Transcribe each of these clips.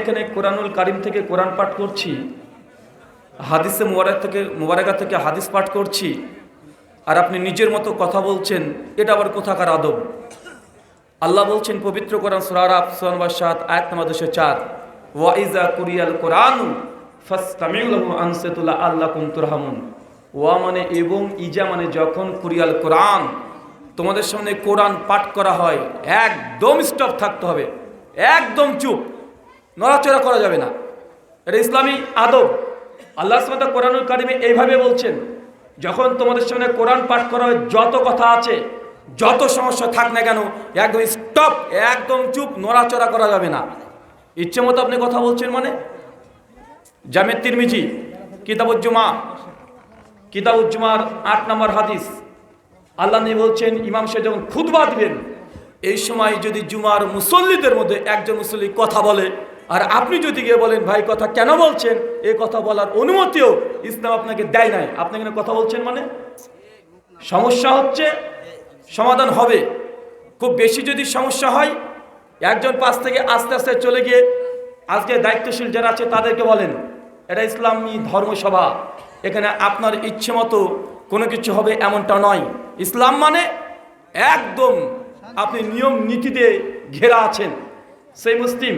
এখানে কোরআনুল কারিম থেকে কোরআন পাঠ করছি, হাদিসে মুবারক থেকে মুবারকা থেকে হাদিস পাঠ করছি, আর আপনি নিজের মতো কথা বলছেন, এটা আবার কোথাকার আদব? আল্লাহ বলছেন, পবিত্র কোরআন সুরার আফসান সাত, আয়াত নাম্বার দুশো চার ওয়াইজা কুরিয়াল কোরআন আনসাতুল্লাহ আল্লাহ কুমতুরহামুন ওয়া মানে এবং ইজা মানে যখন কুরিয়াল কোরআন, তোমাদের সামনে কোরআন পাঠ করা হয়, একদম স্টপ থাকতে হবে, একদম চুপ। নড়াচড়া করা যাবে না। এটা ইসলামী আদব। আল্লাহ সামনে কোরআনুল কারিমে এইভাবে বলছেন, যখন তোমাদের সামনে কোরআন পাঠ করা হয়, যত কথা আছে, যত সমস্যা থাক না কেন, একদম স্টপ একদম চুপ, নড়াচড়া করা যাবে না। ইচ্ছে মতো আপনি কথা বলছেন মানে? জামেদ তিরমিজি কিতাবুজ্জুমা কিতাবুজ্জুমার আট নম্বর হাদিস। আল্লাহ নবী বলছেন, ইমাম সাহেব যখন খুদবা দিবেন, এই সময় যদি জুমার মুসল্লিদের মধ্যে একজন মুসল্লি কথা বলে আর আপনি যদি গিয়ে বলেন, ভাই, কথা কেন বলছেন? এ কথা বলার অনুমতিও ইসলাম আপনাকে দেয় নাই। আপনি এখানে কথা বলছেন মানে? সমস্যা হচ্ছে, সমাধান হবে। খুব বেশি যদি সমস্যা হয়, একজন পাশ থেকে আস্তে আস্তে চলে গিয়ে আজকে দায়িত্বশীল যারা আছে, তাদেরকে বলেন, এটা ইসলামী ধর্মসভা। এখানে আপনার ইচ্ছে মতো কোনো কিছু হবে এমনটা নয়। ইসলাম মানে একদম আপনি নিয়ম নীতিতে ঘেরা আছেন। সেই মুসলিম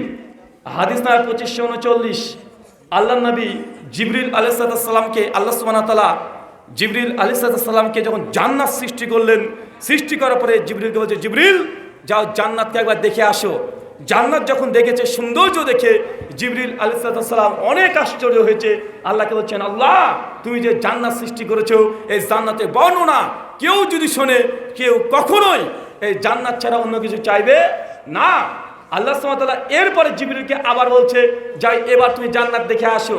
হাদিস নাম্বার পঁচিশশো উনচল্লিশ। আল্লাহ নবী জিবরিল আলাইসালামকে আল্লাহ সুবাহ তালা জিবরিল আলিসাল্লামকে যখন জান্নাত সৃষ্টি করলেন, সৃষ্টি করার পরে জিবরিলকে বলছে, জিবরিল, যাও জান্নাতকে একবার দেখে আসো। জান্নাত যখন দেখেছে, সৌন্দর্য দেখে জিবরিল আলিসাল্লাম অনেক আশ্চর্য হয়েছে। আল্লাহকে বলছেন, আল্লাহ, তুমি যে জান্নাত সৃষ্টি করেছ, এই জান্নাতের বর্ণনা কেউ যদি শোনে, কেউ কখনোই এই জান্নাত ছাড়া অন্য কিছু চাইবে না। আল্লাহ সুমাতাল্লাহ এরপরে জিবরিলকে আবার বলছে, যাই, এবার তুমি জান্নাত দেখে আসো।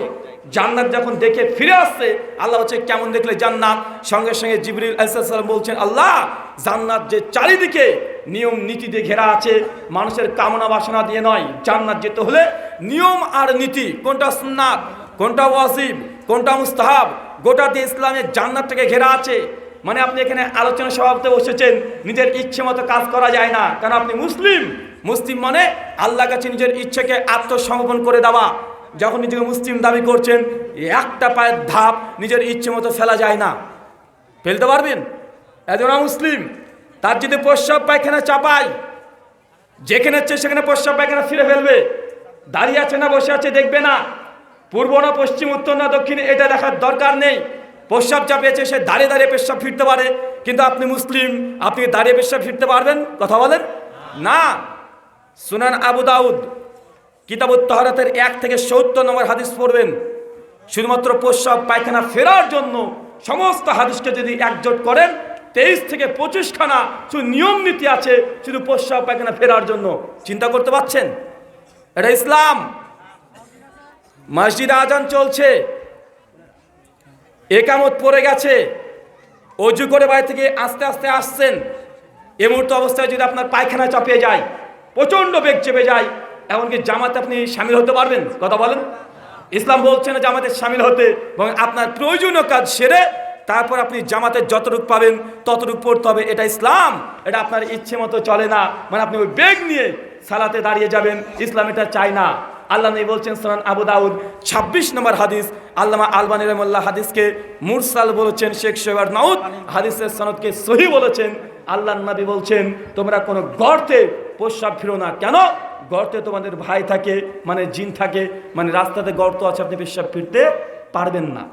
জান্নাত যখন দেখে ফিরে আসছে, আল্লাহ হচ্ছে কেমন দেখলে জান্নাত? সঙ্গে সঙ্গে জিবরিল আলাইসাল্লাম বলছেন, আল্লাহ, জান্নাত যে চারিদিকে নিয়ম নীতি দিয়ে ঘেরা আছে, মানুষের কামনা বাসনা দিয়ে নয়। জান্নাত যেতে হলে নিয়ম আর নীতি, কোনটা সুন্নাত, কোনটা ওয়াজিব, কোনটা মুস্তাহাব গোটাতে ইসলামের জান্নাতটাকে ঘেরা আছে। মানে আপনি এখানে আলোচনা সভাপতি বসেছেন নিজের ইচ্ছে মতো কাজ করা যায় না। কারণ আপনি মুসলিম। মুসলিম মানে আল্লাহ কাছে নিজের ইচ্ছেকে আত্মসমর্পণ করে দেওয়া। যখন নিজেকে মুসলিম দাবি করছেন একটা পায়ের ধাপ নিজের ইচ্ছে মতো ফেলা যায় না। ফেলতে পারবেন? একজন মুসলিম তার যদি প্রস্রাব পায়খানা চাপায়, যেখানে হচ্ছে সেখানে প্রস্রাব পায়খানা ফিরে ফেলবে। দাঁড়িয়ে আছে না, বসে আছে, দেখবে না। পূর্ব না পশ্চিম, উত্তর না দক্ষিণে, এটা দেখার দরকার নেই। প্রস্রাব চাপিয়েছে, সে দাঁড়িয়ে দাঁড়িয়ে পেশাব ফিরতে পারে। কিন্তু আপনি মুসলিম, আপনি দাঁড়িয়ে পেশাব ফিরতে পারবেন? কথা বলেন? না। সুনান আবু দাউদ, কিতাবুত তহরাতের এক থেকে সত্তর নম্বর হাদিস পড়বেন। শুধুমাত্র প্রস্রাব, পায়খানা ফেরার জন্য সমস্ত হাদিসকে যদি একজোট করেন, তেইশ থেকে পঁচিশখানা শুধু নিয়ম নীতি আছে শুধু প্রস্রাব, পায়খানা ফেরার জন্য। চিন্তা করতে পারছেন? এটা ইসলাম। মসজিদ আজান চলছে। একামত পড়ে গেছে। অজু করে বাড়ি থেকে আস্তে আস্তে আসছেন। এ মুহূর্তে অবস্থায় যদি আপনার পায়খানা চাপিয়ে যায়, প্রচণ্ড বেগ চেপে যায়, এমনকি জামাতে আপনি সামিল হতে পারবেন? কথা বলেন। ইসলাম বলছে না জামাতে সামিল হতে এবং আপনার প্রয়োজনীয় কাজ সেরে তারপর আপনি জামাতের যতটুক পাবেন ততটুক পড়তে হবে। এটা ইসলাম। এটা আপনার ইচ্ছে মতো চলে না। মানে আপনি ওই বেগ নিয়ে সালাতে দাঁড়িয়ে যাবেন। ইসলাম এটা চায় না। আল্লাহ নেই বলছেন সোনান আবু দাউদ, ছাব্বিশ নম্বর হাদিস, আল্লামা আলবানী রহমল্লাহ হাদিসকে মুরসাল বলেছেন, শেখ সোহেবার নাউদ হাদিসের সনদকে সহি বলেছেন। আল্লাহ নবী বলছেন, তোমরা কোনো গর্তে প্রস্রাব ফিরো না। কেন? গর্তে তোমাদের ভাই থাকে মানে জিন থাকে মানে রাস্তাতে গর্ত আছে, আপনি পেশাব ফিরতে পারবেন না।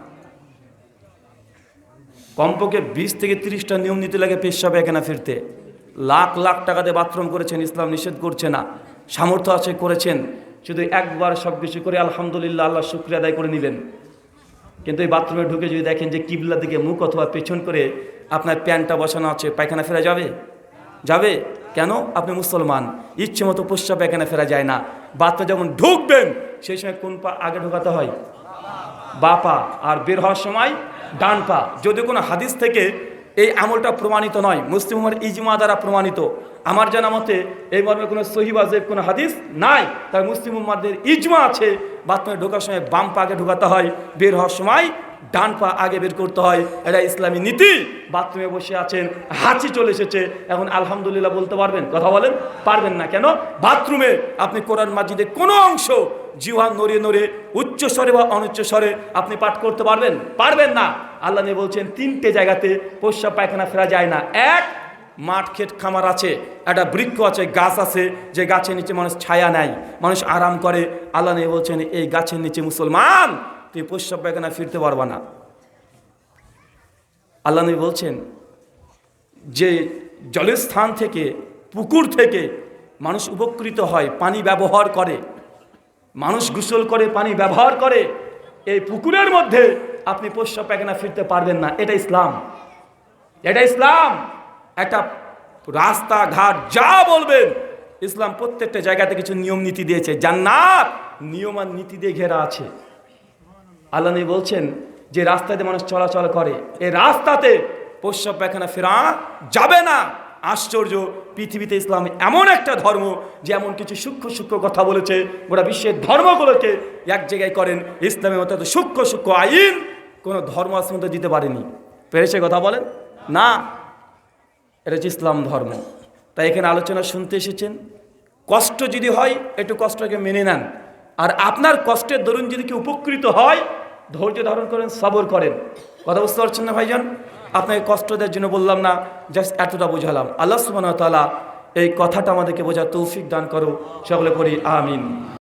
কমপক্ষে বিশ থেকে তিরিশটা নিয়ম নীতি লাগে পেশাবে এখানে ফিরতে। লাখ লাখ টাকা দিয়ে বাথরুম করেছেন, ইসলাম নিষেধ করছে না। সামর্থ্য আছে, করেছেন। শুধু একবার সব কিছু করে আলহামদুলিল্লাহ, আল্লাহ শুক্রিয়া আদায় করে নিলেন কিন্তু এই বাথরুমে ঢুকে যদি দেখেন যে কিবলা দিকে মুখ অথবা পেছন করে আপনার প্যান্টটা বসানো আছে, পায়খানা ফেরা যাবে? যাবে? কেন? আপনি মুসলমান। ইচ্ছে মতো প্রস্রাব পায়খানা ফেরা যায় না। বাচ্চা যখন ঢুকবেন, সেই সময় কোন পা আগে ঢোকাতে হয়? বা পা। আর বের হওয়ার সময় ডান পা। যদি কোনো হাদিস থেকে এই আমলটা প্রমাণিত নয়। মুসলিম উম্মার ইজমা দ্বারা প্রমাণিত। আমার জানা মতে এই মর্মে কোনো সহিবাজের কোনো হাদিস নাই। তাই মুসলিম উম্মাদের ইজমা আছে। বাথরুমে ঢোকার সময় বাম পা আগে ঢোকাতে হয়, বের হওয়ার সময় ডান পা আগে বের করতে হয়। এটা ইসলামী নীতি। বাথরুমে বসে আছেন, হাঁচি চলে এসেছে। এখন আলহামদুলিল্লাহ বলতে পারবেন, কথা বলেন, পারবেন না। কেন? বাথরুমে আপনি কোরআন মাজিদের কোনো অংশ জিওহা নড়ে নড়ে উচ্চ স্বরে বা অনুচ্চ স্বরে আপনি পাঠ করতে পারবেন? পারবেন না। আল্লাহ নিয়ে বলছেন, তিনটে জায়গাতে প্রস্রাব পায়খানা ফেরা যায় না। এক, মাঠ ক্ষেত খামার আছে, একটা বৃক্ষ আছে, গাছ আছে, যে গাছের নিচে মানুষ ছায়া নেয়, মানুষ আরাম করে। আল্লাহ নিয়ে বলছেন, এই গাছের নিচে মুসলমান, তুই প্রস্রাব পায়খানা ফিরতে পারবা না। আল্লাহ নবী বলছেন, যে জলের স্থান থেকে, পুকুর থেকে মানুষ উপকৃত হয়, পানি ব্যবহার করে, মানুষ গোসল করে, পানি ব্যবহার করে, এই পুকুরের মধ্যে আপনি পোষ্য পায়খানা ফিরতে পারবেন না। এটা ইসলাম। এটা ইসলাম। একটা রাস্তাঘাট যা বলবেন, ইসলাম প্রত্যেকটা জায়গাতে কিছু নিয়ম নীতি দিয়েছে। জান্নাত নিয়ম আর নীতি দিয়ে ঘেরা আছে। আল্লাহ বলছেন যে রাস্তাতে মানুষ চলাচল করে এই রাস্তাতে পোষ্য পায়খানা ফেরা যাবে না। আশ্চর্য পৃথিবীতে ইসলাম এমন একটা ধর্ম যে এমন কিছু সূক্ষ্ম সূক্ষ্ম কথা বলেছে, গোটা বিশ্বের ধর্মগুলোকে এক জায়গায় করেন। মতো এত সূক্ষ্ম সূক্ষ্ম আইন কোনো ধর্ম পর্যন্ত দিতে পারেনি। পেরেছে কথা বলেন, না, এটা হচ্ছে ইসলাম ধর্ম। তাই এখানে আলোচনা শুনতে এসেছেন, কষ্ট যদি হয়, একটু কষ্টকে মেনে নেন। আর আপনার কষ্টের দরুন যদি কেউ উপকৃত হয়, ধৈর্য ধারণ করেন, সবর করেন। কথা বুঝতে পারছেন না ভাইজান? আপনাকে কষ্ট দেওয়ার জন্য বললাম না জাস্ট এতটা বোঝালাম। আল্লাহ সুবাহ তালা এই কথাটা আমাদেরকে বোঝা তৌফিক দান করো সকলে করি আমিন।